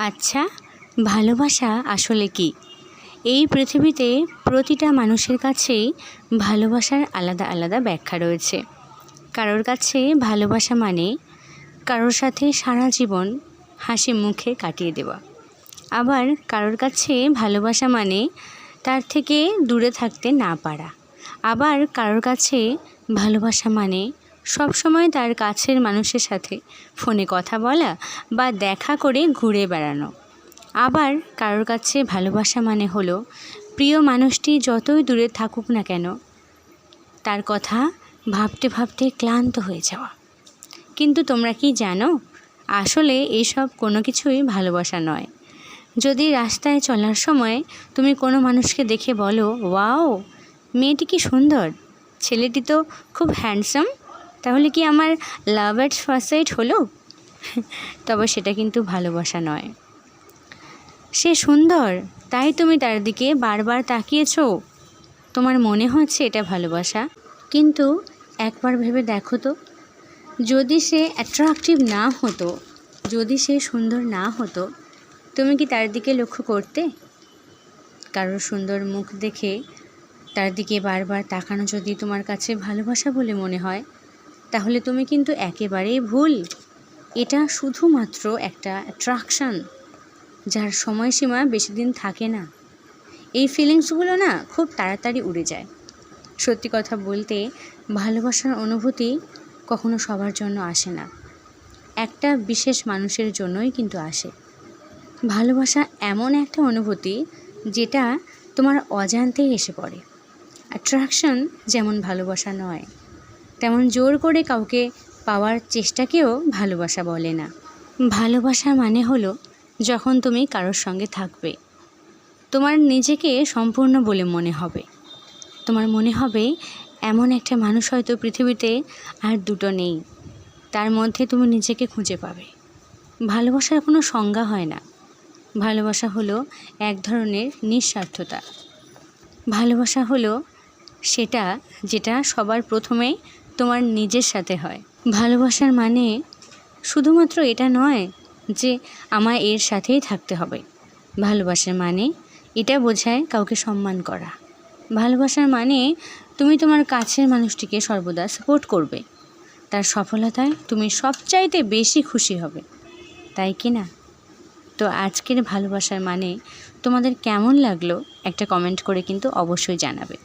আচ্ছা ভালোবাসা আসলে কি? এই পৃথিবীতে প্রতিটা মানুষের কাছেই ভালোবাসার আলাদা আলাদা ব্যাখ্যা রয়েছে। কারোর কাছে ভালোবাসা মানে কারোর সাথে সারা জীবন হাসি মুখে কাটিয়ে দেওয়া। আবার কারোর কাছে ভালোবাসা মানে তার থেকে দূরে থাকতে না পারা। আবার কারোর কাছে ভালোবাসা মানে সব সময় তার কাছের মানুষের সাথে ফোনে কথা বলা বা দেখা করে ঘুরে বেড়ানো। আবার কারোর কাছে ভালোবাসা মানে হলো, প্রিয় মানুষটি যতই দূরে থাকুক না কেন, তার কথা ভাবতে ভাবতে ক্লান্ত হয়ে যাওয়া। কিন্তু তোমরা কি জানো, আসলে এসব কোনো কিছুই ভালোবাসা নয়। যদি রাস্তায় চলার সময় তুমি কোনো মানুষকে দেখে বলো, ওয়াও, মেয়েটি কি সুন্দর? ছেলেটি তো খুব হ্যান্ডসাম। তাহলে কি আমার লাভ অ্যাট ফার্স্ট সাইট হলো? তবে সেটা কিন্তু ভালোবাসা নয়। সে সুন্দর, তাই তুমি তার দিকে বারবার তাকিয়েছ? তোমার মনে হচ্ছে এটা ভালোবাসা? কিন্তু একবার ভেবে দেখো তো, যদি সে অ্যাট্রাকটিভ না হতো, যদি সে সুন্দর না হতো, তুমি কি তার দিকে লক্ষ্য করতে? কারোর সুন্দর মুখ দেখে তার দিকে বারবার তাকানো যদি তোমার কাছে ভালোবাসা বলে মনে হয় তাহলে তুমি কিন্তু একেবারেই ভুল। এটা শুধুমাত্র একটা অ্যাট্রাকশান যার সময়সীমা বেশি দিন থাকে না। এই ফিলিংসগুলো না খুব তাড়াতাড়ি উড়ে যায়। সত্যি কথা বলতে, ভালোবাসার অনুভূতি কখনো সবার জন্য আসে না। একটা বিশেষ মানুষের জন্যই কিন্তু আসে। ভালোবাসা এমন একটা অনুভূতি যেটা তোমার অজান্তেই এসে পড়ে। অ্যাট্রাকশন যেমন ভালোবাসা নয় তেমন জোর করে কাউকে পাওয়ার চেষ্টাকেও ভালোবাসা বলে না। ভালোবাসা মানে হলো যখন তুমি কারোর সঙ্গে থাকবে। তোমার নিজেকে সম্পূর্ণ বলে মনে হবে। তোমার মনে হবে, এমন একটা মানুষ হয়তো পৃথিবীতে আর দুটো নেই। তার মধ্যে তুমি নিজেকে খুঁজে পাবে। ভালোবাসার কোনো সংজ্ঞা হয় না। ভালোবাসা হলো এক ধরনের নিঃস্বার্থতা। ভালোবাসা হলো সেটা যেটা সবার প্রথমে তোমার নিজের সাথে হয়। ভালোবাসার মানে শুধুমাত্র এটা নয় যে আমায় এর সাথেই থাকতে হবে। ভালোবাসার মানে এটা বোঝায় কাউকে সম্মান করা। ভালোবাসার মানে তুমি তোমার কাছের মানুষটিকে সর্বদা সাপোর্ট করবে। তার সফলতায় তুমি সবচাইতে বেশি খুশি হবে। তাই কি না? তো আজকের ভালোবাসার মানে তোমাদের কেমন লাগল একটা কমেন্ট করে কিন্তু অবশ্যই জানাবে।